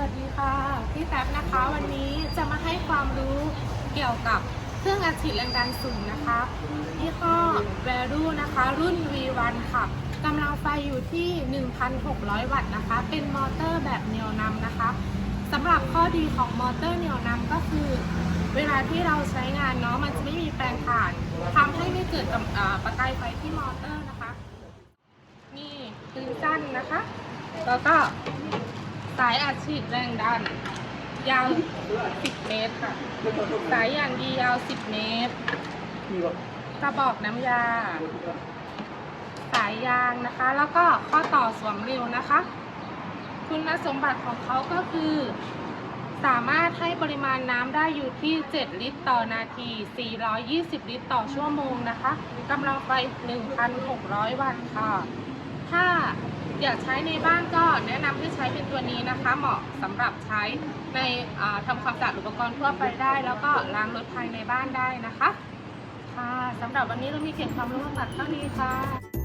วัสดีค่ะ พี่แท็บนะคะวันนี้จะมาให้ความรู้เกี่ยวกับเครื่องอัดฉีดแรงดันสูงนะคะยี่ห้อ Value นะคะ รุ่น V1 ค่ะกำลังไฟอยู่ที่ 1,600 วัตต์นะคะ เป็นมอเตอร์แบบเหนี่ยวนำนะคะสำหรับข้อดีของมอเตอร์เหนี่ยวนำก็คือ เวลาที่เราใช้งานเนาะมันจะไม่มีแปลงถ่านทำให้ไม่เกิดประกายไฟที่มอเตอร์นะคะนี่ปืนสั้นนะคะ แล้วก็ สายอัดฉีดแรงดัน ยาว 10 เมตรค่ะ สายอย่างดียาว 10 เมตรกระบอกน้ำยา สายยางนะคะ แล้วก็ข้อต่อสวมเร็วนะคะ คุณสมบัติของเขาก็คือ สามารถให้ปริมาณน้ำได้อยู่ที่ 7 ลิตรต่อนาที 420 ลิตรต่อชั่วโมงนะคะกำลังไฟ 1,600 วัตต์ค่ะ ถ้าอยากใช้ในบ้านก็แนะนำให้ใช้เป็นตัวนี้นะคะ เหมาะสำหรับใช้ในอ่าทำความสะอาดอุปกรณ์ทั่วไปได้ แล้วก็ล้างรถภายในบ้านได้นะคะ ค่ะสำหรับวันนี้เรามีเก็บความรู้มาฝากเท่านี้ค่ะ